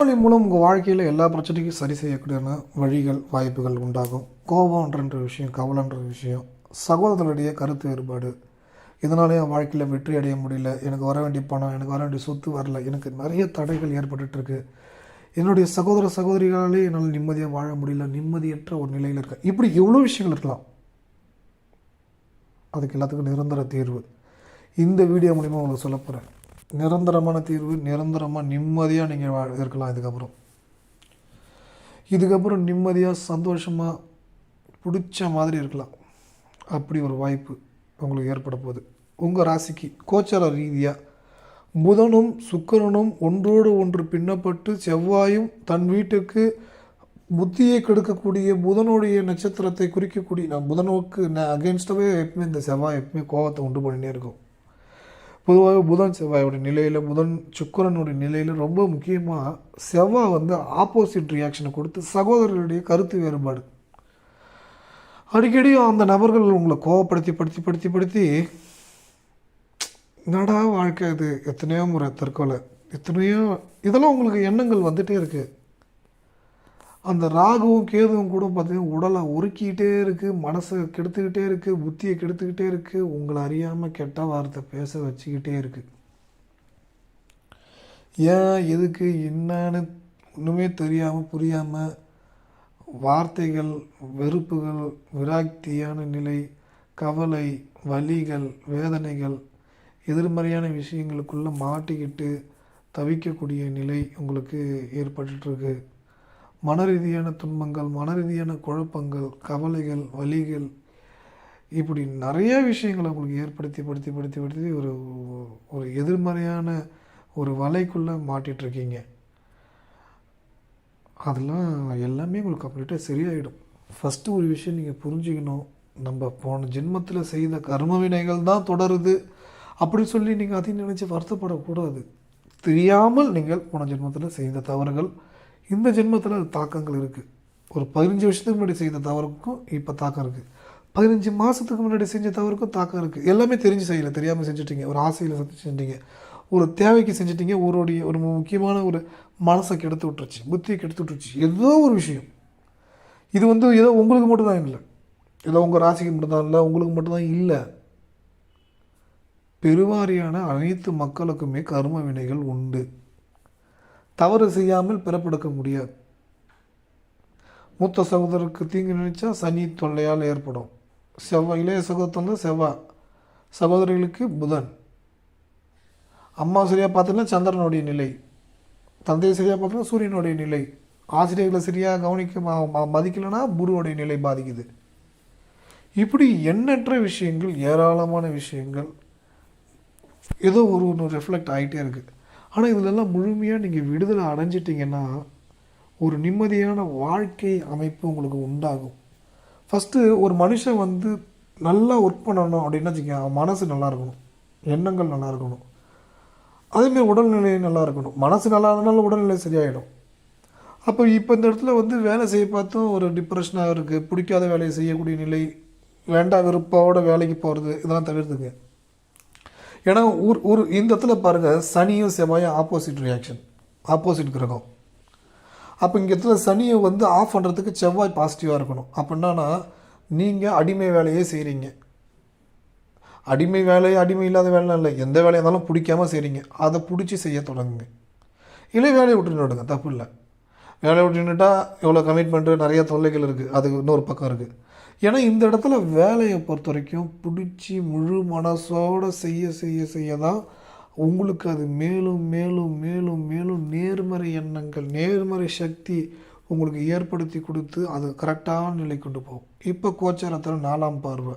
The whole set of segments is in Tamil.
மொழி மூலம் உங்கள் வாழ்க்கையில் எல்லா பிரச்சனைக்கும் சரி செய்யக்கூடியான வழிகள் வாய்ப்புகள் உண்டாகும். கோபம்ன்ற விஷயம் கவலைன்ற விஷயம் சகோதரர்களுடைய கருத்து வேறுபாடு. இதனால என் வாழ்க்கையில் வெற்றி அடைய முடியல. எனக்கு வர வேண்டிய பணம் எனக்கு வர வேண்டிய சொத்து வரல. எனக்கு நிறைய தடைகள் ஏற்பட்டுட்டு இருக்கு என்னுடைய சகோதர சகோதரிகளாலே என்னால் நிம்மதியாக வாழ முடியல. நிம்மதியற்ற ஒரு நிலையில் இருக்கேன். இப்படி எவ்வளோ விஷயங்கள் இருக்கலாம்? அதுக்கு எல்லாத்துக்கும் நிரந்தர தீர்வு. இந்த வீடியோ மூலிமா உங்களுக்கு சொல்ல போகிறேன் நிரந்தரமான தீர்வு நிரந்தரமாக நிம்மதியாக நீங்கள் வா இருக்கலாம் இதுக்கப்புறம். இதுக்கப்புறம் நிம்மதியாக சந்தோஷமாக பிடிச்ச மாதிரி இருக்கலாம். அப்படி ஒரு வாய்ப்பு உங்களுக்கு ஏற்பட போகுது. உங்கள் ராசிக்கு கோச்சார ரீதியாக புதனும் சுக்கரனும் ஒன்றோடு ஒன்று பின்னப்பட்டு செவ்வாயும் தன் வீட்டுக்கு புத்தியை கெடுக்கக்கூடிய புதனுடைய நட்சத்திரத்தை குறிக்கக்கூடிய நான் புதனுக்கு அகேன்ஸ்டாகவே எப்பவுமே இந்த செவ்வாய் எப்பவுமே கோபத்தை உண்டு பண்ணினே இருக்கும். பொதுவாக புதன் செவ்வாயோட நிலையில் புதன் சுக்கரனுடைய நிலையில் ரொம்ப முக்கியமாக செவ்வாய் வந்து ஆப்போசிட் ரியாக்ஷனை கொடுத்து சகோதரர்களுடைய கருத்து வேறுபாடு. அடிக்கடி அந்த நபர்கள் உங்களை கோவப்படுத்தி படுத்தி படுத்தி படுத்தி நடா வாழ்க்கை இது? எத்தனையோ முறை தற்கொலை. எத்தனையோ இதெல்லாம் உங்களுக்கு எண்ணங்கள் வந்துகிட்டே இருக்குது அந்த ராகுவும் கேதுவும் கூட பார்த்தீங்கன்னா உடலை உருக்கிக்கிட்டே இருக்குது மனசை கெடுத்துக்கிட்டே இருக்குது புத்தியை கெடுத்துக்கிட்டே இருக்குது உங்களை அறியாமல் கெட்ட வார்த்தை பேச வச்சுக்கிட்டே இருக்குது ஏன் எதுக்கு என்னன்னு ஒன்றுமே தெரியாமல் புரியாமல் வார்த்தைகள் வெறுப்புகள் விராக்தியான நிலை கவலை வலிகள் வேதனைகள் எதிர்மறையான விஷயங்களுக்குள்ளே மாட்டிக்கிட்டு தவிக்கக்கூடிய நிலை உங்களுக்கு ஏற்பட்டுருக்கு மனரீதியான துன்பங்கள் மன ரீதியான குழப்பங்கள் கவலைகள் வலிகள் இப்படி நிறைய விஷயங்களை உங்களுக்கு ஏற்படுத்தி படுத்தி படுத்தி படுத்தி ஒரு ஒரு எதிர்மறையான ஒரு வலைக்குள்ளே மாட்டிகிட்ருக்கீங்க அதெல்லாம் எல்லாமே உங்களுக்கு கம்ப்ளீட்டாக சரியாயிடும். ஃபஸ்ட்டு ஒரு விஷயம் நீங்கள் புரிஞ்சுக்கணும். நம்ம போன ஜென்மத்தில் செய்த கர்ம வினைகள் தான் தொடருது. அப்படி சொல்லி நீங்கள் அதையும் நினச்சி வருத்தப்படக்கூடாது. தெரியாமல் நீங்கள் போன ஜென்மத்தில் செய்த தவறுகள் இந்த ஜென்மத்தில் அது தாக்கங்கள் இருக்குது ஒரு பதினஞ்சு வருஷத்துக்கு முன்னாடி செய்த தவறுக்கும் இப்போ தாக்கம் இருக்குது பதினஞ்சு மாதத்துக்கு முன்னாடி செஞ்ச தவறுக்கும் தாக்கம் இருக்குது எல்லாமே தெரிஞ்சு செய்யலை தெரியாமல் செஞ்சுட்டீங்க. ஒரு ஆசையில் செஞ்சுட்டீங்க ஒரு தேவைக்கு செஞ்சுட்டீங்க. ஒருடைய ஒரு முக்கியமான ஒரு மனசை கெடுத்து விட்டுருச்சு புத்தியை கெடுத்து விட்டுருச்சு. ஏதோ ஒரு விஷயம். இது வந்து ஏதோ உங்களுக்கு மட்டும்தான் இல்லை. ஏதோ உங்கள் ராசிக்கு மட்டும்தான் இல்லை உங்களுக்கு மட்டும்தான் இல்லை. பெருவாரியான அனைத்து மக்களுக்குமே கர்ம வினைகள் உண்டு. தவறு செய்யாமல் பிறப்பெடுக்க முடியாது. மூத்த சகோதரருக்கு தீங்கு நினைச்சா சனி தொல்லையால் ஏற்படும். செவ்வாய் இளைய சகோதரன் செவ்வாய் சகோதரிகளுக்கு புதன். அம்மா சரியாக பார்த்தோன்னா சந்திரனுடைய நிலை. தந்தையை சரியாக பார்த்தோன்னா சூரியனுடைய நிலை. ஆசிரியர்களை சரியாக கவனிக்க மதிக்கலைன்னா குருவுடைய நிலை பாதிக்குது. இப்படி எண்ணற்ற விஷயங்கள் ஏராளமான விஷயங்கள் ஏதோ ஒரு ஒன்று ரெஃப்ளெக்ட் ஆகிட்டே இருக்குது ஆனால் இதிலெல்லாம் முழுமையாக நீங்கள் விடுதலை அடைஞ்சிட்டிங்கன்னா ஒரு நிம்மதியான வாழ்க்கை அமைப்பு உங்களுக்கு உண்டாகும். ஃபஸ்ட்டு ஒரு மனுஷன் வந்து நல்லா ஒர்க் பண்ணணும் அப்படின்னா வச்சுக்கோங்க அவன் மனசு நல்லா இருக்கணும். எண்ணங்கள் நல்லா இருக்கணும். அதேமாரி உடல்நிலை நல்லா இருக்கணும். மனசு நல்லா இருந்தாலும் உடல்நிலை சரியாயிடும். அப்போ இப்போ இந்த இடத்துல வந்து வேலை செய்ய பார்த்தும் ஒரு டிப்ரெஷனாக இருக்குது பிடிக்காத வேலையை செய்யக்கூடிய நிலை வேண்டாம் விருப்போட வேலைக்கு போகிறது இதெல்லாம் தவிர்த்துங்க. ஏன்னா ஒரு ஒரு இந்த இடத்துல பாருங்கள் சனியும் செவ்வாயும் ஆப்போசிட் ரியாக்ஷன் ஆப்போசிட் கிரகம். அப்போ இங்கே இடத்துல சனியை வந்து ஆஃப் பண்ணுறதுக்கு செவ்வாய் பாசிட்டிவாக இருக்கணும். அப்படின்னா நீங்கள் அடிமை வேலையே செய்கிறீங்க அடிமை வேலை அடிமை இல்லாத வேலை இல்லை. எந்த வேலையாக இருந்தாலும் பிடிக்காம செய்கிறீங்க அதை பிடிச்சி செய்ய தொடங்குங்க. இல்லை வேலையை விட்டு விடுங்க தப்பு இல்லை. வேலையை விட்டு நின்றுட்டால் எவ்வளோ கமிட்மெண்ட்டு நிறைய தொல்லைகள் இருக்குது அது இன்னொரு பக்கம் இருக்குது ஏன்னா இந்த இடத்துல வேலையை பொறுத்த வரைக்கும் பிடிச்சி முழு மனசோடு செய்ய செய்ய செய்ய தான் உங்களுக்கு அது மேலும் மேலும் மேலும் மேலும் நேர்மறை எண்ணங்கள் நேர்மறை சக்தி உங்களுக்கு ஏற்படுத்தி கொடுத்து அது கரெக்டான நிலை கொண்டு போகும். இப்போ கோச்சாரத்தில் நாலாம் பார்வை.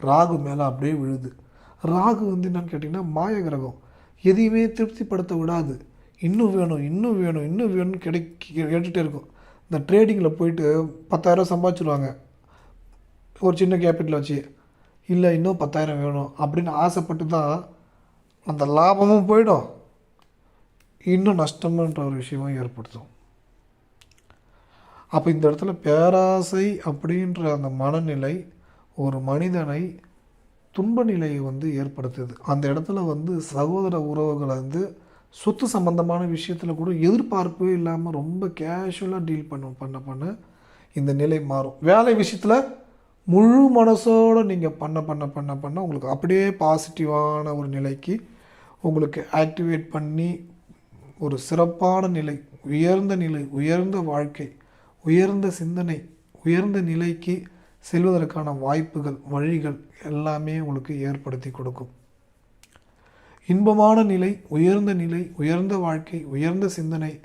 ராகு மேலே அப்படியே விழுது. ராகு வந்து என்னன்னு கேட்டிங்கன்னா மாய கிரகம். எதையுமே திருப்திப்படுத்த விடாது. இன்னும் வேணும் இன்னும் வேணும் இன்னும் வேணும்னு கிடைக்க கேட்டுகிட்டே இருக்கும். இந்த ட்ரேடிங்கில் போயிட்டு பத்தாயிரம் சம்பாதிச்சிருவாங்க. ஒரு சின்ன கேபிட்டல் வச்சு இல்லை இன்னும் பத்தாயிரம் வேணும் அப்படின்னு ஆசைப்பட்டு தான் அந்த லாபமும் போயிடும். இன்னும் நஷ்டம்ன்ற ஒரு விஷயமும் ஏற்படுத்தும். அப்போ இந்த இடத்துல பேராசை அப்படின்ற அந்த மனநிலை ஒரு மனிதனை துன்ப நிலையை வந்து ஏற்படுத்துது. அந்த இடத்துல வந்து சகோதர உறவுகளை வந்து சொத்து சம்பந்தமான விஷயத்தில் கூட எதிர்பார்ப்பே இல்லாமல் ரொம்ப கேஷுவலாக டீல் பண்ண பண்ண பண்ண இந்த நிலை மாறும். வேலை விஷயத்தில் முழு மனசோடு நீங்கள் பண்ண பண்ண பண்ண பண்ண உங்களுக்கு அப்படியே பாசிட்டிவான ஒரு நிலைக்கு உங்களுக்கு ஆக்டிவேட் பண்ணி ஒரு சிறப்பான நிலை உயர்ந்த நிலை உயர்ந்த வாழ்க்கை உயர்ந்த சிந்தனை உயர்ந்த நிலைக்கு செல்வதற்கான வாய்ப்புகள் வழிகள் எல்லாமே உங்களுக்கு ஏற்படுத்தி கொடுக்கும். இன்பமான நிலை உயர்ந்த நிலை உயர்ந்த வாழ்க்கை உயர்ந்த சிந்தனை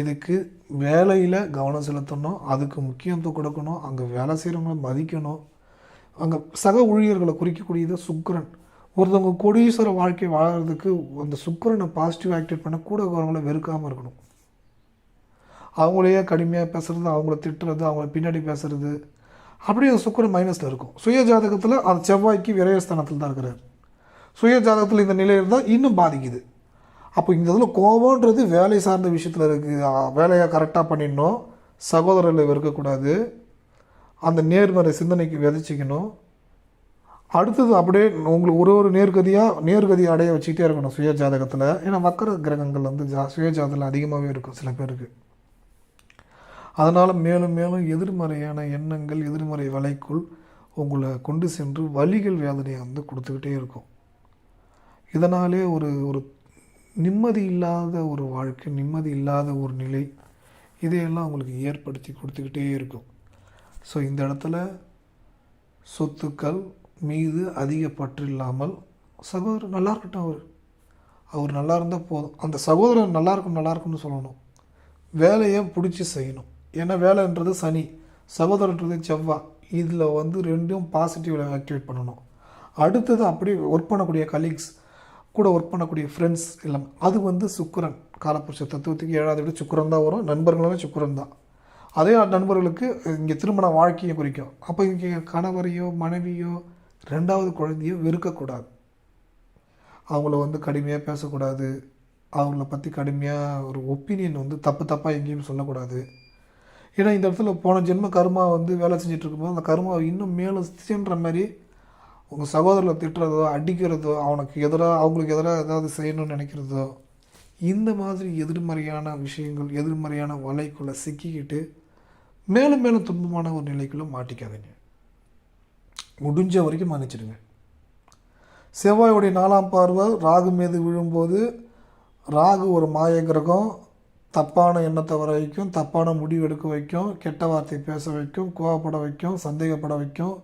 இதுக்கு வேலையில் கவனம் செலுத்தணும் அதுக்கு முக்கியத்துவம் கொடுக்கணும் அங்கே வேலை செய்கிறவங்கள மதிக்கணும். அங்கே சக ஊழியர்களை குறிக்கக்கூடியது சுக்கரன். ஒருத்தவங்க கோடீஸ்வர வாழ்க்கை வாழறதுக்கு அந்த சுக்கரனை பாசிட்டிவ் ஆக்டிவேட் பண்ண கூட இருக்கிறவங்கள வெறுக்காமல் இருக்கணும். அவங்களையே கடுமையாக பேசுறது அவங்கள திட்டுறது அவங்கள பின்னாடி பேசுறது. அப்படியே அந்த சுக்கிரன் மைனஸில் இருக்கும். சுய ஜாதகத்தில் அந்த செவ்வாய்க்கு விரயஸ்தானத்தில் தான் இருக்கிறார். சுய ஜாதகத்தில் இந்த நிலை இருந்தால் இன்னும் பாதிக்குது. அப்போ இந்த இதில் கோபம்ன்றது வேலை சார்ந்த விஷயத்தில் இருக்குது வேலையை கரெக்டாக பண்ணிடணும். சகோதரில் இருக்கக்கூடாது அந்த நேர்மறை சிந்தனைக்கு விதைச்சிக்கணும். அடுத்தது அப்படியே உங்களுக்கு ஒரு ஒரு நேர்கதியாக நேர்கதி அடைய வச்சுக்கிட்டே இருக்கணும் சுய ஜாதகத்தில். ஏன்னா வக்கர கிரகங்கள் வந்து ஜா சுய ஜாதகத்தில் அதிகமாகவே இருக்கும் சில பேருக்கு. அதனால் மேலும் மேலும் எதிர்மறையான எண்ணங்கள் எதிர்மறை வலைக்குள் உங்களை கொண்டு சென்று வலிகள் வேதனையை வந்து கொடுத்துக்கிட்டே இருக்கும். இதனாலே ஒரு ஒரு நிம்மதி இல்லாத ஒரு வாழ்க்கை நிம்மதி இல்லாத ஒரு நிலை இதையெல்லாம் உங்களுக்கு ஏற்படுத்தி கொடுத்துக்கிட்டே இருக்கும். ஸோ இந்த இடத்துல சொத்துக்கள் மீது அதிக பற்று இல்லாமல் சகோதரர் நல்லா இருக்கட்டும் அவர். அவர் நல்லா இருந்தால் போதும். அந்த சகோதரர் நல்லா இருக்கும் நல்லா இருக்கும்னு சொல்லணும். வேலையை பிடிச்சி செய்யணும். ஏன்னா வேலைன்றது சனி சகோதரன்றது செவ்வாய் இதில் வந்து ரெண்டும் பாசிட்டிவில் ஆக்டிவேட் பண்ணணும். அடுத்தது அப்படியே ஒர்க் பண்ணக்கூடிய கலீக்ஸ் கூட ஒர்க் பண்ணக்கூடிய ஃப்ரெண்ட்ஸ் எல்லாம் அது வந்து சுக்கிரன் காலப்புருஷ தத்துவத்துக்கு ஏழாவது விட சுக்கரன் தான் வரும் நண்பர்களுமே சுக்கரன் தான். அதே நண்பர்களுக்கு இங்கே திருமண வாழ்க்கையை குறிக்கும். அப்போ இங்கே கணவரையோ மனைவியோ ரெண்டாவது குழந்தையோ வெறுக்கக்கூடாது. அவங்கள வந்து கடுமையாக பேசக்கூடாது. அவங்கள பற்றி கடுமையாக ஒரு ஒப்பீனியன் வந்து தப்பு தப்பாக எங்கேயும் சொல்லக்கூடாது. ஏன்னா இந்த இடத்துல போன ஜென்ம கருமா வந்து வேலை செஞ்சுட்டு இருக்கும்போது அந்த கருமாவை இன்னும் மேலும் சென்ற மாதிரி உங்கள் சகோதரரை திட்டுறதோ அடிக்கிறதோ அவனுக்கு எதிராக அவங்களுக்கு எதிராக ஏதாவது செய்யணும்னு நினைக்கிறதோ இந்த மாதிரி எதிர்மறையான விஷயங்கள் எதிர்மறையான வலைக்குள்ளே சிக்கிக்கிட்டு மேலும் மேலும் துன்பமான ஒரு நிலைக்குள்ளே மாட்டிக்காதீங்க. முடிஞ்ச வரைக்கும் மன்னிச்சிடுங்க. செவ்வாயுடைய நாலாம் பார்வை ராகு மீது விழும்போது ராகு ஒரு மாய கிரகம் தப்பான எண்ணத்தை வர வைக்கும் தப்பான முடிவு எடுக்க வைக்கும் கெட்ட வார்த்தை பேச வைக்கும் கோவப்பட வைக்கும் சந்தேகப்பட வைக்கும்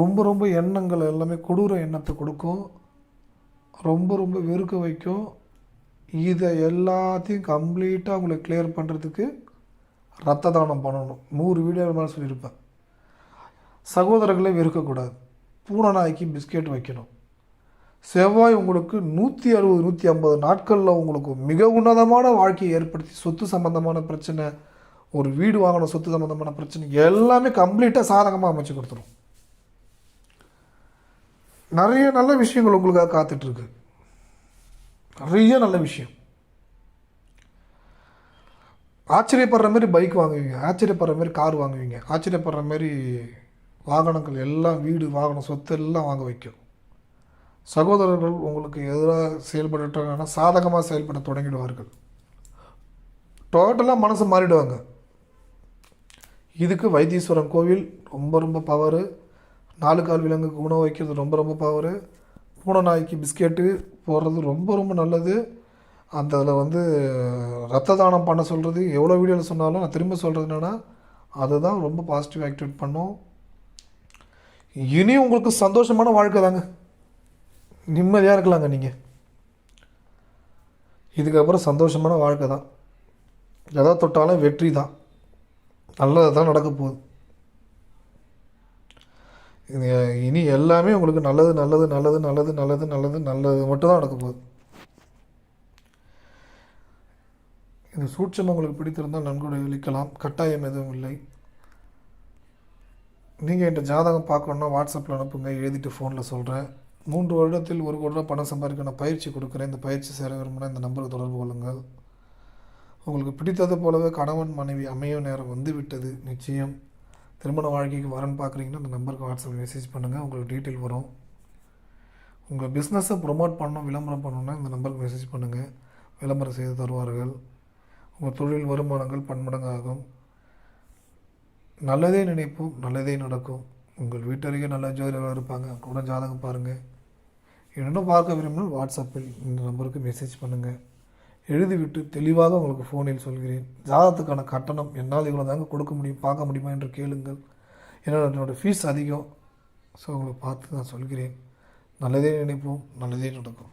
ரொம்ப ரொம்ப எண்ணங்கள் எல்லாமே கொடூர எண்ணத்தை கொடுக்கும். ரொம்ப ரொம்ப வெறுக்க வைக்கும். இதை எல்லாத்தையும் கம்ப்ளீட்டாக உங்களுக்கு கிளியர் பண்ணுறதுக்கு ரத்த தானம் பண்ணணும். நூறு வீடியோ மேலே சொல்லியிருப்பேன். சகோதரர்களே வெறுக்கக்கூடாது. பூனை நாய்க்கு பிஸ்கெட் வைக்கணும். செவ்வாய் உங்களுக்கு நூற்றி அறுபது நூற்றி ஐம்பது நாட்களில் உங்களுக்கு மிக உன்னதமான வாழ்க்கையை ஏற்படுத்தி சொத்து சம்மந்தமான பிரச்சனை ஒரு வீடு வாங்கின சொத்து சம்மந்தமான பிரச்சனை எல்லாமே கம்ப்ளீட்டாக சாதகமாக அமைச்சு கொடுத்துரும். நிறைய நல்ல விஷயங்கள் உங்களுக்காக காத்துட்ருக்கு. நிறைய நல்ல விஷயம். ஆச்சரியப்படுற மாதிரி பைக் வாங்குவீங்க ஆச்சரியப்படுற மாதிரி கார் வாங்குவீங்க ஆச்சரியப்படுற மாதிரி வாகனங்கள் எல்லாம் வீடு வாகனம் சொத்து எல்லாம் வாங்க வைக்கும். சகோதரர்கள் உங்களுக்கு எதிராக செயல்பட்டுட்டாங்கன்னா சாதகமாக செயல்பட தொடங்கிடுவார்கள். டோட்டலாக மனசு மாறிடுவாங்க. இதுக்கு வைத்தீஸ்வரன் கோவில் ரொம்ப ரொம்ப பவரு நாலு கால் விலங்குக்கு உணவு வைக்கிறது ரொம்ப ரொம்ப பவரு பூனை நாய்க்கு பிஸ்கெட்டு போடுறது ரொம்ப ரொம்ப நல்லது. அந்த அதில் வந்து ரத்த தானம் பண்ண சொல்கிறது எவ்வளோ வீடியோவில் சொன்னாலும் நான் திரும்ப சொல்கிறது என்னென்னா அதுதான் ரொம்ப பாசிட்டிவ் ஆக்டிவேட் பண்ணும். இனி உங்களுக்கு சந்தோஷமான வாழ்க்கை தாங்க. நிம்மதியாக இருக்கலாங்க நீங்கள் இதுக்கப்புறம் சந்தோஷமான வாழ்க்கை தான். எதை தொட்டாலும் வெற்றி தான். நல்லது தான் நடக்க போகுது. இனி எல்லாமே உங்களுக்கு நல்லது நல்லது நல்லது நல்லது நல்லது நல்லது நல்லது மட்டும் தான் நடக்க போகுது. இந்த சூட்சம் உங்களுக்கு பிடித்திருந்தால் நன்கொடை அளிக்கலாம். கட்டாயம் எதுவும் இல்லை. நீங்கள் என்கிட்ட ஜாதகம் பார்க்கணுன்னா வாட்ஸ்அப்பில் அனுப்புங்க. எழுதிட்டு ஃபோனில் சொல்கிறேன் மூன்று வருடத்தில் ஒரு கோடி ரூபா பணம் சம்பாதிக்க நான் பயிற்சி கொடுக்குறேன். இந்த பயிற்சி சேர விரும்பினா இந்த நம்பருக்கு தொடர்பு கொள்ளுங்கள். உங்களுக்கு பிடித்தது போலவே கணவன் மனைவி அமையும் நேரம் வந்து விட்டது. நிச்சயம். திருமண வாழ்க்கைக்கு வரேன்னு பார்க்குறீங்கன்னா அந்த நம்பருக்கு வாட்ஸ்அப் மெசேஜ் பண்ணுங்கள் உங்களுக்கு டீட்டெயில் வரும். உங்கள் பிஸ்னஸை ப்ரொமோட் பண்ணணும் விளம்பரம் பண்ணணும்னா இந்த நம்பருக்கு மெசேஜ் பண்ணுங்கள் விளம்பரம் செய்து தருவார்கள். உங்கள் தொழில் வருமானங்கள் பன்மடங்காகும். நல்லதே நினைப்போம் நல்லதே நடக்கும். உங்கள் வீட்டருகே நல்ல ஜோதிடர்கள் இருப்பாங்க. கூட ஜாதகம் பாருங்கள் இன்னும் பார்க்க விரும்பினால் வாட்ஸ்அப்பில் இந்த நம்பருக்கு மெசேஜ் பண்ணுங்கள் எழுதிவிட்டு தெளிவாக உங்களுக்கு ஃபோனில் சொல்கிறேன். ஜாதகத்துக்கான கட்டணம் என்னால் இவ்வளோ தாங்க கொடுக்க முடியும் பார்க்க முடியுமா என்று கேளுங்கள். ஏன்னா என்னோடய ஃபீஸ் அதிகம். ஸோ உங்களுக்கு பார்த்து நான் சொல்கிறேன். நல்லதே நினைப்போம் நல்லதே நடக்கும்.